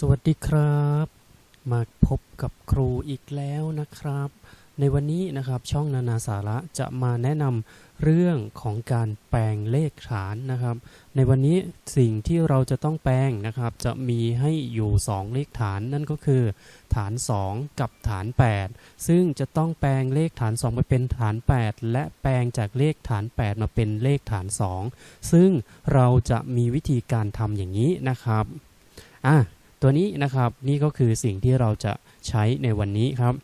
สวัสดีครับ มาพบกับครูอีกแล้วนะครับ ในวันนี้นะครับช่องนานาสาระจะมาแนะนำเรื่องของการแปลงเลขฐานนะครับ ในวันนี้สิ่งที่เราจะต้องแปลงนะครับ จะมีให้อยู่ 2 เลขฐานนั่นก็คือ ฐาน 2 กับฐาน 8 ซึ่งจะต้องแปลงเลขฐาน 2 ไปเป็นฐาน 8 และแปลงจากเลขฐาน 8 มาเป็นเลขฐาน 2 ซึ่งเราจะมีวิธีการทำอย่างนี้นะครับอะ ตัวนี้นะครับนี่ก็คือสิ่งที่เราจะใช้ในวันนี้ครับ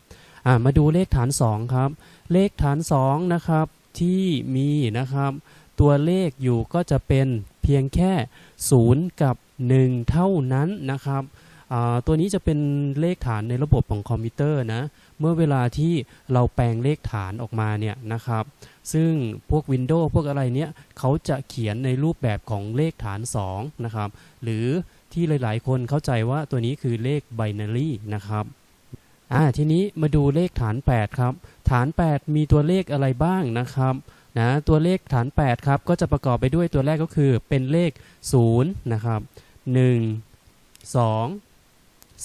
มาดูเลขฐาน 2 ครับ เลขฐาน2นะครับที่มีนะครับ ตัวเลขอยู่ก็จะเป็นเพียงแค่ 0 กับ 1 เท่านั้นนะครับตัวนี้จะเป็นเลขฐานในระบบของคอมพิวเตอร์นะ เมื่อเวลาที่เราแปลงเลขฐานออกมาเนี่ยนะครับ ซึ่งพวก Windows พวกอะไรเนี้ยเขาจะเขียนในรูปแบบของเลขฐาน2นะครับ หรือ ที่หลาย ๆ คนเข้าใจว่าตัวนี้คือเลขไบนารีนะครับอ่าทีนี้มาดูเลขฐาน 8 ครับ ฐาน 8 มีตัวเลขอะไรบ้างนะครับนะตัวเลขฐาน 8 ครับ ก็จะประกอบไปด้วยตัวแรกก็คือเป็นเลข 0 นะครับ 1 2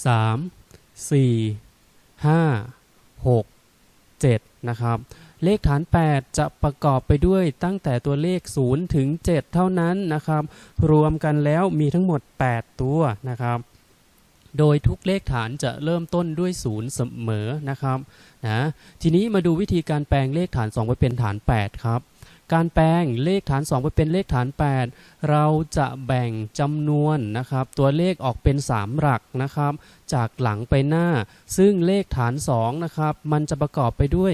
3 4 5 6 7 นะครับ เลขฐาน 8 จะประกอบไปด้วยตั้งแต่ตัวเลข 0 ถึง 7 เท่านั้นนะครับ รวมกันแล้วมีทั้งหมด 8 ตัวนะครับ โดยทุกเลขฐานจะเริ่มต้นด้วย 0 เสมอนะครับนะทีนี้มาดูวิธีการแปลงเลขฐาน 2ไปเป็นฐาน 8 ครับการแปลงเลขฐาน 2 ไปเป็นเลขฐาน 8 เราจะแบ่งจำนวนนะครับ ตัวเลขออกเป็น 3 หลักนะครับ จากหลังไปหน้า ซึ่งเลขฐาน2นะครับมันจะประกอบไปด้วย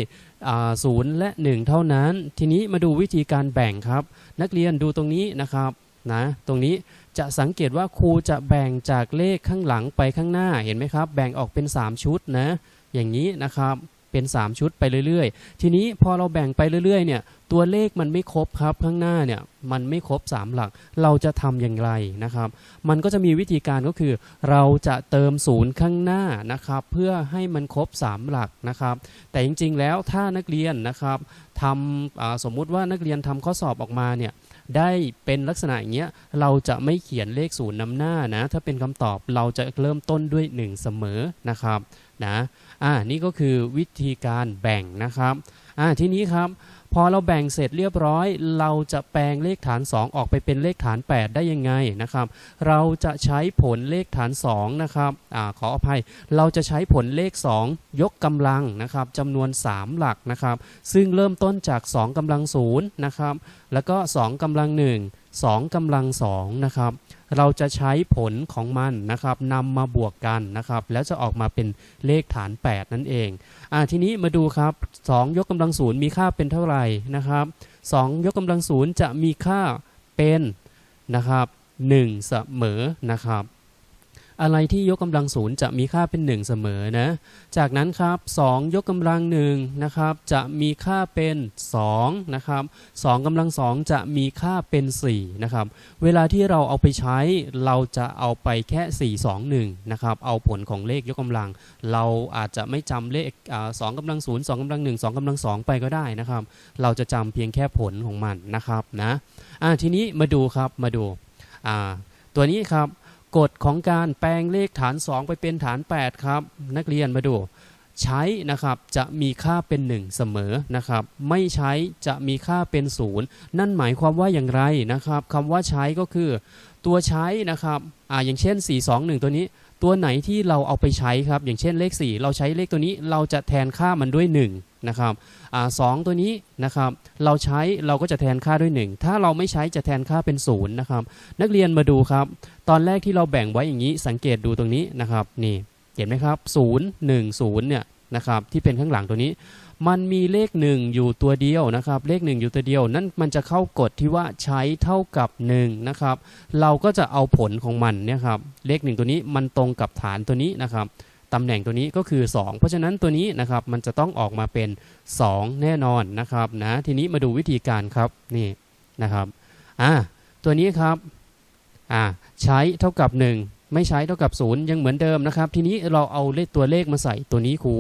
ศูนย์และ 1 เท่านั้น ทีนี้มาดูวิธีการแบ่งครับ นักเรียนดูตรงนี้นะครับนะตรงนี้จะสังเกตว่าครูจะแบ่งจากเลขข้างหลังไปข้างหน้าเห็นไหมครับ แบ่งออกเป็น 3 ชุดนะอย่างนี้นะครับ เป็น 3 ชุดไปเรื่อยๆ ทีนี้พอเราแบ่งไปเรื่อยๆเนี่ยตัวเลขมันไม่ครบครับข้างหน้าเนี่ยมันไม่ครบ 3 หลัก เราจะทำอย่างไรนะครับ มันก็จะมีวิธีการก็คือ เราจะเติมศูนย์ข้างหน้านะครับ เพื่อให้มันครบ 3 หลักนะครับ แต่จริงๆแล้วถ้านักเรียนนะครับทำสมมุติว่านักเรียนทำข้อสอบออกมาเนี่ย ได้เป็นลักษณะอย่างเงี้ยเราจะไม่เขียนเลขศูนย์นำหน้านะ ถ้าเป็นคำตอบเราจะเริ่มต้นด้วย 1 เสมอนะครับนะอ่านี่ก็คือวิธีการแบ่งนะครับอ่าทีนี้ครับ พอเราแบ่งเสร็จเรียบร้อย เราจะแปลงเลขฐาน 2 ออกไปเป็นเลขฐาน 8 ได้ยังไงนะครับ เราจะใช้ผลเลขฐาน2นะครับอขออภัย เราจะใช้ผลเลข 2 ยกกำลังนะครับจำนวน 3 หลักนะครับ ซึ่งเริ่มต้นจาก 2กำลัง0นะครับแล้วก็ 2กำลัง 1 2กำลัง2นะครับ เราจะใช้ผลของมันนะครับนำมาบวกกันนะครับ แล้วจะออกมาเป็นเลขฐาน 8 นั่นเองอ่าทีนี้มาดูครับ 2 ยกกำลังศูนย์มีค่าเป็นเท่าไหร่นะครับ2ยกกำลังศูนย์จะมีค่าเป็นนะครับ1เสมอนะครับ อะไรที่ยกกำลังศูนย์จะมีค่าเป็น 1 เสมอนะ จากนั้นครับ 2 ยกกำลังหนึ่งนะครับจะมีค่าเป็น2นะครับ2กำลัง 2 จะมีค่าเป็น4นะครับเวลาที่เราเอาไปใช้เราจะเอาไปแค่ 4 2 1นะครับเอาผลของเลขยกกำลัง เราอาจจะไม่จำเลขสองกำลังศูนย์สองกำลังหนึ่งสองกำลังสองไปก็ได้นะครับ เราจะจำเพียงแค่ผลของมันนะครับนะทีนี้มาดูครับมาดูตัวนี้ครับ กฎของการแปลงเลขฐาน 2 ไปเป็นฐาน 8 ครับ นักเรียนมาดู ใช้นะครับจะมีค่าเป็น 1 เสมอนะครับ ไม่ใช้จะมีค่าเป็น 0 นั่นหมายความว่าอย่างไรนะครับคำว่าใช้ก็คือ ตัวใช้นะครับอ่าอย่างเช่น 4 2 1 ตัวนี้ ตัวไหนที่เราเอาไปใช้ครับ อย่างเช่นเลข 4 เราใช้เลขตัวนี้เราจะแทนค่ามันด้วย1นะครับอ่าสตัวนี้นะครับ เราใช้เราก็จะแทนค่าด้วย 1 ถ้าเราไม่ใช้จะแทนค่าเป็น0นะครับ นักเรียนมาดูครับ ตอนแรกที่เราแบ่งไว้อย่างนี้สังเกตดูตรงนี้นะครับนี่เห็นไหมครับ 0 1 0เนี่ยนะครับที่เป็นข้างหลังตัวนี้ มันมีเลขหนึ่งอยู่ตัวเดียวนะครับ เลขหนึ่งอยู่ตัวเดียว นั่นมันจะเข้ากฎที่ว่าใช้เท่ากับ1นะครับ เราก็จะเอาผลของมันเนี่ยครับ เลขหนึ่งตัวนี้มันตรงกับฐานตัวนี้นะครับตำแหน่งตัวนี้ก็คือ 2 เพราะฉะนั้นตัวนี้นะครับมันจะต้องออกมาเป็น 2 แน่นอนนะครับนะทีนี้มาดูวิธีการครับนี่นะครับอ่าตัวนี้ครับอ่าใช้เท่ากับ 1 ไม่ใช้เท่ากับ 0 ยังเหมือนเดิมนะครับ ทีนี้เราเอาเลขตัวเลขมาใส่ตัวนี้ครู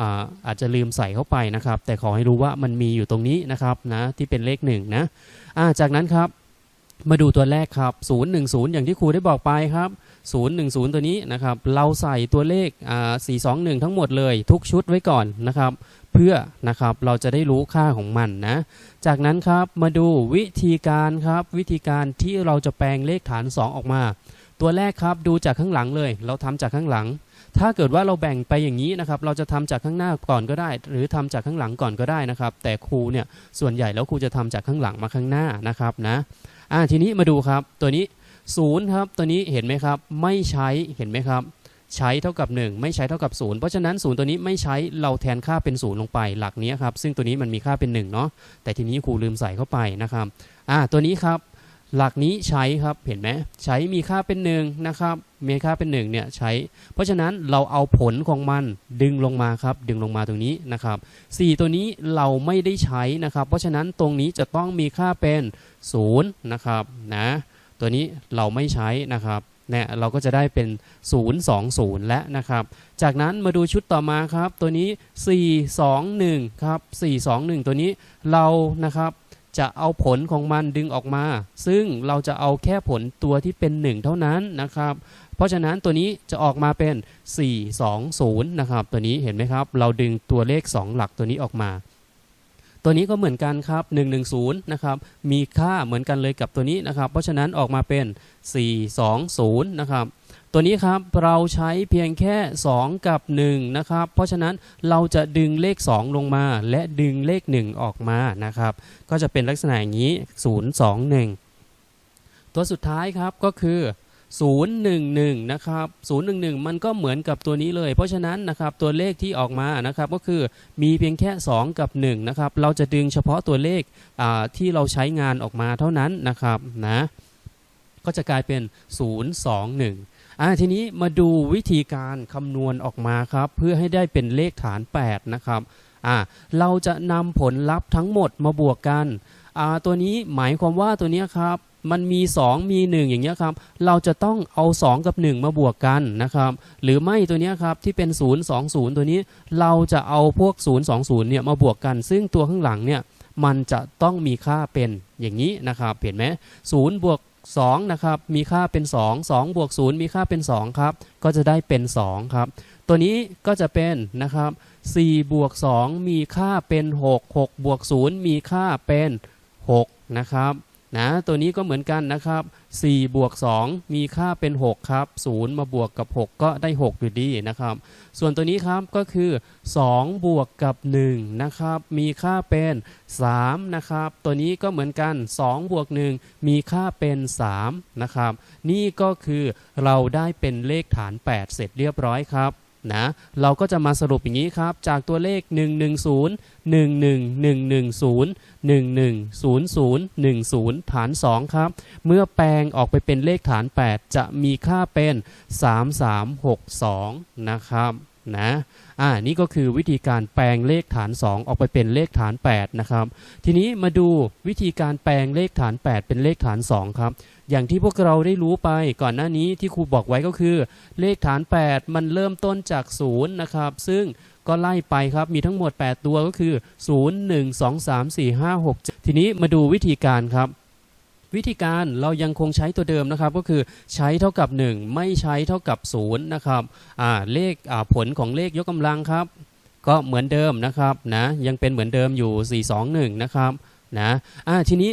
อาอาจจะลืมใส่เข้าไปนะครับ แต่ขอให้รู้ว่ามันมีอยู่ตรงนี้นะครับนะที่เป็นเลข1นะจากนั้นครับมาดูตัวแรกครับ 0 1 0 อย่างที่ครูได้บอกไปครับ 010 ตัวนี้นะครับ เราใส่ตัวเลขอ่า421 ทั้งหมดเลยทุกชุดไว้ก่อนนะครับ เพื่อนะครับเราจะได้รู้ค่าของมันนะ จากนั้นครับมาดูวิธีการครับ วิธีการที่เราจะแปลงเลขฐาน 2 ออกมา ตัวแรกครับดูจากข้างหลังเลย เราทำจากข้างหลัง ถ้าเกิดว่าเราแบ่งไปอย่างนี้นะครับ เราจะทำจากข้างหน้าก่อนก็ได้ หรือทำจากข้างหลังก่อนก็ได้นะครับ แต่ครูเนี่ยส่วนใหญ่แล้วครูจะทำจากข้างหลังมาข้างหน้านะครับนะอ่าทีนี้มาดูครับตัวนี้ศูนย์ครับตัวนี้เห็นไหมครับไม่ใช้เห็นไหมครับ ใช้เท่ากับ 1 ไม่ใช้เท่ากับ0เพราะฉะนั้น0ตัวนี้ไม่ใช้เราแทนค่าเป็น0ลงไปหลักนี้ครับซึ่งตัวนี้มันมีค่าเป็น1เนาะแต่ทีนี้ครูลืมใส่เข้าไปนะครับอ่าตัวนี้ครับ หลักนี้ใช้ครับเห็นไหมใช้มีค่าเป็น1นะครับมีค่าเป็น1เนี่ยใช้ เพราะฉะนั้นเราเอาผลของมันดึงลงมาครับ ดึงลงมาตรงนี้นะครับ4ตัวนี้เราไม่ได้ใช้นะครับ เพราะฉะนั้นตรงนี้จะต้องมีค่าเป็น0นะครับนะตัวนี้เราไม่ใช้นะครับเนี่ยเราก็จะได้เป็น 0 2 0 และนะครับ จากนั้นมาดูชุดต่อมาครับ ตัวนี้ 4 2 1 ครับ 4 2 1 ตัวนี้เรานะครับ จะเอาผลของมันดึงออกมา ซึ่งเราจะเอาแค่ผลตัวที่เป็น 1 เท่านั้นนะครับ เพราะฉะนั้นตัวนี้จะออกมาเป็น 4 2 0 นะครับ ตัวนี้เห็นไหมครับ เราดึงตัวเลข 2 หลักตัวนี้ออกมา ตัวนี้ก็เหมือนกันครับ 110 นะครับ มีค่าเหมือนกันเลยกับตัวนี้นะครับ เพราะฉะนั้นออกมาเป็น 420 นะครับ ตัวนี้ครับเราใช้เพียงแค่ 2 กับ1นะครับเพราะฉะนั้นเราจะดึงเลข 2 ลงมา และดึงเลข 1 ออกมานะครับ ก็จะเป็นลักษณะอย่างนี้ 0 2 1 ตัวสุดท้ายครับก็คือ011 นะครับ 011 มันก็เหมือนกับตัวนี้เลย เพราะฉะนั้นนะครับตัวเลขที่ออกมานะครับก็คือมีเพียงแค่ 2 กับ1นะครับเราจะดึงเฉพาะตัวเลขที่เราใช้งานออกมาเท่านั้นนะครับนะก็จะกลายเป็น 021 อ่าทีนี้มาดูวิธีการคำนวณออกมาครับ เพื่อให้ได้เป็นเลขฐาน 8 นะครับอ่าเราจะนำผลลัพธ์ทั้งหมดมาบวกกันอ่าตัวนี้หมายความว่าตัวนี้ครับมันมี 2 มี 1 อย่างเงี้ยครับ เราจะต้องเอา 2 กับ 1 มาบวกกันนะครับ หรือไม่ตัวนี้ครับที่เป็น 0 2 0 ตัวนี้ เราจะเอาพวก 0 2 0 เนี่ยมาบวกกัน ซึ่งตัวข้างหลังเนี่ยมันจะต้องมีค่าเป็นอย่างนี้นะครับ เห็นไหมศูนย์บวก 2นะครับมีค่าเป็น 2 2บวก0มีค่าเป็น 2 ครับ ก็จะได้เป็น 2 ครับ ตัวนี้ก็จะเป็นนะครับ4บวก2มีค่าเป็น 6 6บวก0มีค่าเป็น 6 นะครับ นะตัวนี้ก็เหมือนกันนะครับ4บวก2มีค่าเป็น 6 ครับ0มาบวกกับ 6 ก็ได้ 6 อยู่ดีนะครับ ส่วนตัวนี้ครับก็คือ 2 บวกกับ1นะครับมีค่าเป็น3นะครับตัวนี้ก็เหมือนกัน 2 บวก 1 มีค่าเป็น3นะครับนี่ก็คือเราได้เป็นเลขฐาน 8 เสร็จเรียบร้อยครับ นะเราก็จะมาสรุปอย่างนี้ครับ จากตัวเลข 110 11110 110010 ฐาน 2 ครับ เมื่อแปลงออกไปเป็นเลขฐาน 8 จะมีค่าเป็น 3362 นะครับ นะอ่านี่ก็คือวิธีการแปลงเลขฐาน 2 ออกไปเป็นเลขฐาน8นะครับทีนี้มาดูวิธีการแปลงเลขฐาน 8 เป็นเลขฐาน 2 ครับ อย่างที่พวกเราได้รู้ไปก่อนหน้านี้ที่ครูบอกไว้ก็คือ เลขฐาน 8 มันเริ่มต้นจาก0นะครับซึ่งก็ไล่ไปครับมีทั้งหมด 8 ตัวก็คือ 0 1 2 3 4 5 6 ทีนี้มาดูวิธีการครับ วิธีการเรายังคงใช้ตัวเดิมนะครับ ก็คือใช้เท่ากับ 1 ไม่ใช้เท่ากับ0นะครับเลขผลของเลขยกกำลังครับ ก็เหมือนเดิมนะครับนะยังเป็นเหมือนเดิมอยู่ 4 2 1 นะครับนะะทีนี้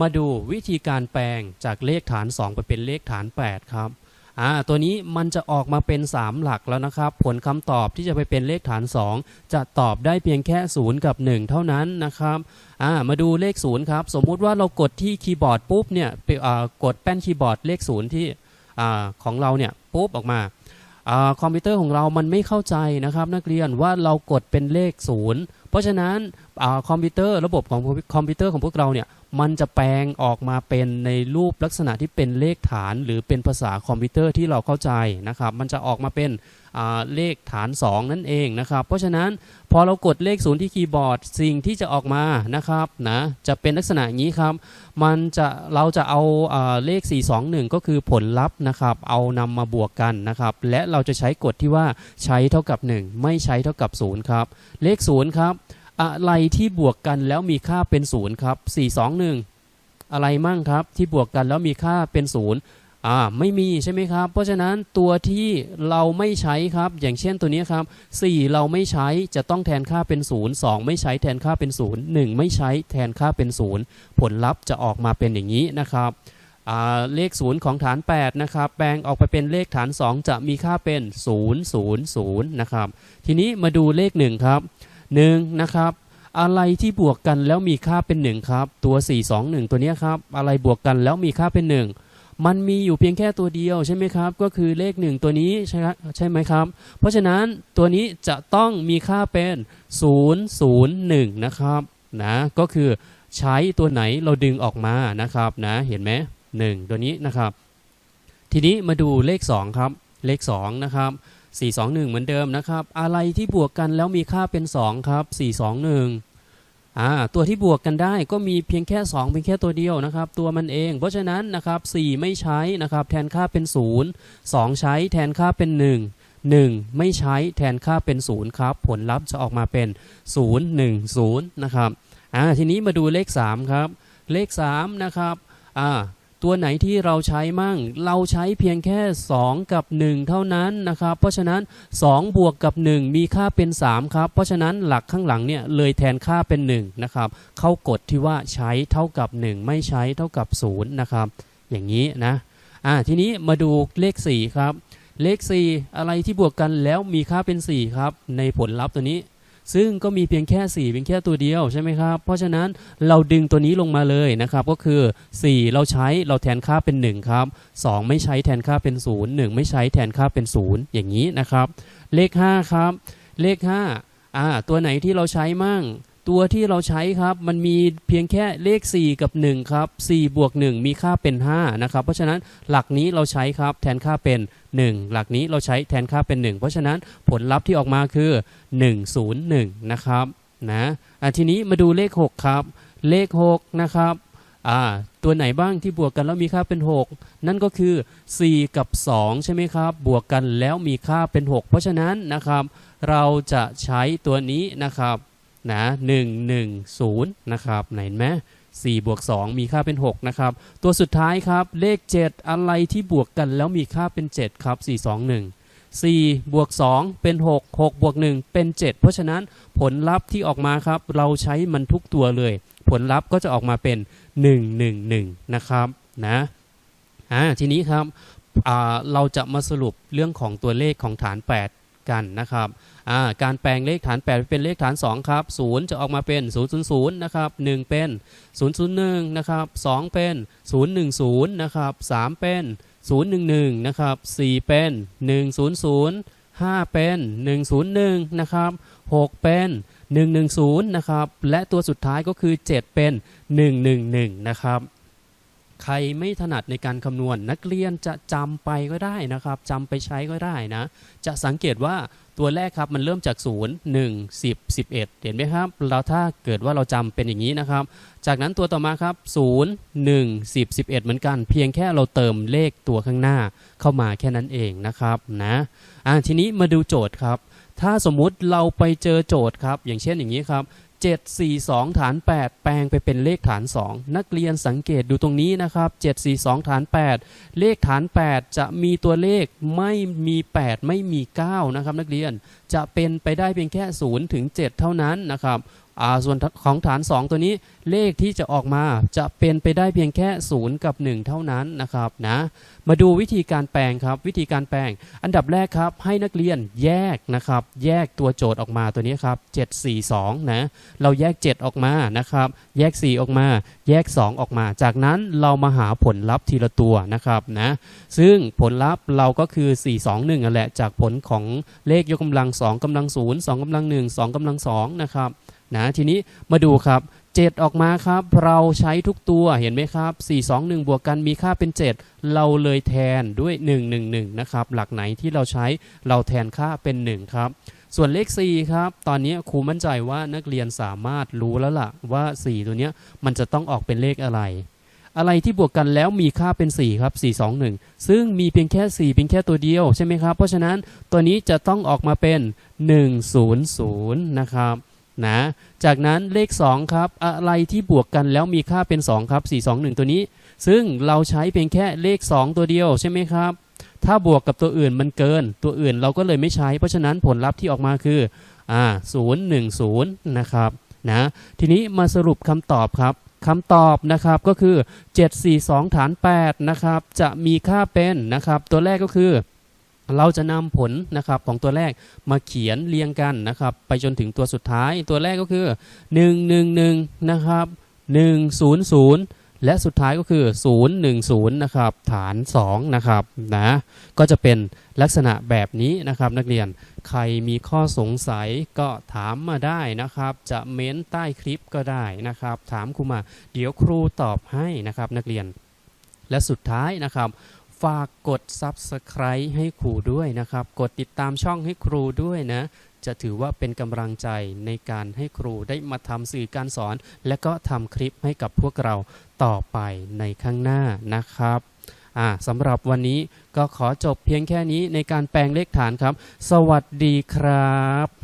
มาดูวิธีการแปลงจากเลขฐาน 2 ไปเป็นเลขฐาน 8 ครับ อ่าตัวนี้มันจะออกมาเป็น 3 หลักแล้วนะครับ ผลคำตอบที่จะไปเป็นเลขฐาน 2 จะตอบได้เพียงแค่ 0 กับ 1 เท่านั้นนะครับอ่ามาดูเลข 0 ครับ สมมุติว่าเรากดที่คีย์บอร์ดปุ๊บเนี่ยกดแป้นคีย์บอร์ดเลข 0 ที่อ่าของเราเนี่ยปุ๊บออกมาอาคอมพิวเตอร์ของเรามันไม่เข้าใจนะครับ นักเรียนว่าเรากดเป็นเลขศูนย์ เพราะฉะนั้นอคอมพิวเตอร์ระบบของคอมพิวเตอร์ของพวกเราเนี่ยมันจะแปลงออกมาเป็นในรูปลักษณะที่เป็นเลขฐาน หรือเป็นภาษาคอมพิวเตอร์ที่เราเข้าใจนะครับ มันจะออกมาเป็น เลขฐาน 2 นั่นเองนะครับ เพราะฉะนั้นพอเรากดเลขศูนย์ที่คีย์บอร์ดสิ่งที่จะออกมานะครับนะจะเป็นลักษณะงนี้ครับ มันจะเราจะเอาอ่าเลข 421 ก็คือผลลัพธ์นะครับ เอานำมาบวกกันนะครับ และเราจะใช้กฎที่ว่าใช้เท่ากับ 1 ไม่ใช้เท่ากับ0ครับ เลข0ครับอะไรที่บวกกันแล้วมีค่าเป็น0ครับ421 อะไรมั่งครับที่บวกกันแล้วมีค่าเป็น0 อ่าไม่มีใช่ไหมครับ เพราะฉะนั้นตัวที่เราไม่ใช้ครับ อย่างเช่นตัวนี้ครับ 4 เราไม่ใช้จะต้องแทนค่าเป็น 0 2 ไม่ใช้แทนค่าเป็น 0 1 ไม่ใช้แทนค่าเป็น 0 ผลลัพธ์จะออกมาเป็นอย่างนี้นะครับอ่าเลข 0 ของฐาน 8 นะครับ แปลงออกไปเป็นเลขฐาน 2 จะมีค่าเป็น 0 0 0 นะครับ ทีนี้มาดูเลข 1 ครับ 1 นะครับ อะไรที่บวกกันแล้วมีค่าเป็น 1 ครับ ตัว 4 2 1 ตัวนี้ครับ อะไรบวกกันแล้วมีค่าเป็น 1 มันมีอยู่เพียงแค่ตัวเดียวใช่ไหมครับ ก็คือเลข 1 ตัวนี้ใช่ใช่ไหมครับ เพราะฉะนั้นตัวนี้จะต้องมีค่าเป็น 0 0 1 นะครับนะก็คือใช้ตัวไหนเราดึงออกมานะครับนะเห็นไหม1ตัวนี้นะครับ ทีนี้มาดูเลข 2 ครับ เลข 2 นะครับ 4 2 1 เหมือนเดิมนะครับ อะไรที่บวกกันแล้วมีค่าเป็น 2 ครับ 4 2 1 อ่าตัวที่บวกกันได้ก็มีเพียงแค่ 2 เพียงแค่ตัวเดียวนะครับ ตัวมันเอง เพราะฉะนั้นนะครับ4ไม่ใช้นะครับ แทนค่าเป็น 0 2 ใช้แทนค่าเป็น 1 1 ไม่ใช้แทนค่าเป็น 0 ครับ ผลลัพธ์จะออกมาเป็น 0 1 0 นะครับอ่าทีนี้มาดูเลข 3 ครับ เลข 3 นะครับอ่า ตัวไหนที่เราใช้มั่ง เราใช้เพียงแค่ 2 กับ 1 เท่านั้นนะครับ เพราะฉะนั้น 2 บวกกับ 1 มีค่าเป็น 3 ครับ เพราะฉะนั้นหลักข้างหลังเนี่ยเลยแทนค่าเป็น 1 นะครับ เข้ากฎที่ว่าใช้เท่ากับ 1 ไม่ใช้เท่ากับ 0 นะครับ อย่างนี้นะอ่าทีนี้มาดูเลข 4 ครับ เลข 4 อะไรที่บวกกันแล้วมีค่าเป็น 4 ครับ ในผลลัพธ์ตัวนี้ ซึ่งก็มีเพียงแค่ 4 เพียงแค่ตัวเดียวใช่ไหมครับ เพราะฉะนั้นเราดึงตัวนี้ลงมาเลยนะครับ ก็คือ 4 เราใช้เราแทนค่าเป็น 1 ครับ 2 ไม่ใช้แทนค่าเป็น 0 1 ไม่ใช้แทนค่าเป็น 0 อย่างนี้นะครับ เลข 5 ครับ เลข 5อ่าตัวไหนที่เราใช้มั่ง ตัวที่เราใช้ครับมันมีเพียงแค่เลข 4 กับ 1 ครับ 4 บวก 1 มีค่าเป็น 5 นะครับ เพราะฉะนั้นหลักนี้เราใช้ครับแทนค่าเป็น 1 หลักนี้เราใช้แทนค่าเป็น 1 เพราะฉะนั้นผลลัพธ์ที่ออกมาคือ 101 นะครับนะทีนี้มาดูเลข 6 ครับ เลข 6 นะครับตัวไหนบ้างที่บวกกันแล้วมีค่าเป็น 6 นั่นก็คือ 4 กับ 2 ใช่ไหมครับ บวกกันแล้วมีค่าเป็น 6 เพราะฉะนั้นนะครับ เราจะใช้ตัวนี้นะครับ นะ110นะครับไหนเห็นไหม4บวก2มีค่าเป็น6นะครับ ตัวสุดท้ายครับเลข7อะไรที่บวกกันแล้วมีค่าเป็น7ครับ4 2 1 4บวก2เป็น 6 6บวก1เป็น 7 เพราะฉะนั้นผลลัพธ์ที่ออกมาครับ เราใช้มันทุกตัวเลย ผลลัพธ์ก็จะออกมาเป็น 111 นะครับนะอ่าทีนี้ครับเราจะมาสรุปเรื่องของตัวเลขของฐาน 8 กันนะครับการแปลงเลขฐาน 8 เป็นเลขฐาน 2 ครับ 0 จะออกมาเป็น 000นะครับ1เป็น 001นะครับ2เป็น 010นะครับ3เป็น 011นะครับ4เป็น 100 5 เป็น 101นะครับ6เป็น110นะครับและตัวสุดท้ายก็คือ 7 เป็น 111นะครับ ใครไม่ถนัดในการคำนวณ นักเรียนจะจำไปก็ได้นะครับจำไปใช้ก็ได้นะ จะสังเกตว่าตัวแรกครับมันเริ่มจาก 0 1 10 11 เห็นไหมครับเราถ้าเกิดว่าเราจำเป็นอย่างนี้นะครับ จากนั้นตัวต่อมาครับ 0 1 10 11 เหมือนกัน เพียงแค่เราเติมเลขตัวข้างหน้าเข้ามาแค่นั้นเองนะครับนะอ่าทีนี้มาดูโจทย์ครับ ถ้าสมมุติเราไปเจอโจทย์ครับ อย่างเช่นอย่างนี้ครับ 7 4 2 ฐาน 8 แปลงไปเป็นเลขฐาน 2 นักเรียนสังเกตดูตรงนี้นะครับ 7 4 2 ฐาน 8 เลขฐาน 8 จะมีตัวเลขไม่มี 8 ไม่มี 9 นะครับ นักเรียนจะเป็นไปได้เพียงแค่ 0 ถึง 7 เท่านั้นนะครับ ส่วนของฐาน 2 ตัวนี้เลขที่จะออกมาจะเป็นไปได้เพียงแค่ 0 กับ 1 เท่านั้นนะครับนะมาดูวิธีการแปลงครับ วิธีการแปลง อันดับแรกครับ ให้นักเรียนแยกนะครับ แยกตัวโจทย์ออกมาตัวนี้ครับ 7 4 2 นะ เราแยก 7 ออกมานะครับ แยก 4 ออกมา แยก 2 ออกมา จากนั้นเรามาหาผลลัพธ์ทีละตัวนะครับนะซึ่งผลลัพธ์เราก็คือ 4 2 1นั่นแหละจากผลของเลขยกกำลัง2กำลัง0 2กำลัง1 2กำลัง2นะครับ นะทีนี้มาดูครับ 7 ออกมาครับ เราใช้ทุกตัวเห็นไหมครับ 4 2 1 บวกกันมีค่าเป็น 7 เราเลยแทนด้วย 1 1 1 นะครับ หลักไหนที่เราใช้เราแทนค่าเป็น 1 ครับ ส่วนเลข 4 ครับ ตอนนี้ครูมั่นใจว่านักเรียนสามารถรู้แล้วล่ะว่า 4 ตัวนี้มันจะต้องออกเป็นเลขอะไร อะไรที่บวกกันแล้วมีค่าเป็น 4 ครับ 4 2 1 ซึ่งมีเพียงแค่ 4 เพียงแค่ตัวเดียวใช่ไหมครับ เพราะฉะนั้นตัวนี้จะต้องออกมาเป็น 100 นะครับ นะจากนั้นเลข 2 ครับ อะไรที่บวกกันแล้วมีค่าเป็น 2 ครับ 4 2 1 ตัวนี้ ซึ่งเราใช้เพียงแค่เลข 2 ตัวเดียวใช่ไหมครับ ถ้าบวกกับตัวอื่นมันเกิน ตัวอื่นเราก็เลยไม่ใช้ เพราะฉะนั้นผลลัพธ์ที่ออกมาคืออ่า010 นะครับนะทีนี้มาสรุปคำตอบครับคำตอบนะครับก็คือ 742 ฐาน 8 นะครับ จะมีค่าเป็นนะครับ ตัวแรกก็คือ เราจะนำผลนะครับของตัวแรกมาเขียนเรียงกันนะครับ ไปจนถึงตัวสุดท้ายตัวแรกก็คือ 111นะครับ100 และสุดท้ายก็คือ 010นะครับฐาน2นะครับนะก็จะเป็นลักษณะแบบนี้นะครับนักเรียนใครมีข้อสงสัยก็ถามมาได้นะครับ จะเม้นใต้คลิปก็ได้นะครับ ถามครูมา เดี๋ยวครูตอบให้นะครับนักเรียน และสุดท้ายนะครับ ฝากกด Subscribe ให้ครูด้วยนะครับ กดติดตามช่องให้ครูด้วยนะ จะถือว่าเป็นกำลังใจในการให้ครูได้มาทำสื่อการสอน และก็ทำคลิปให้กับพวกเราต่อไปในข้างหน้านะครับสำหรับวันนี้ก็ขอจบเพียงแค่นี้ในการแปลงเลขฐานครับ สวัสดีครับ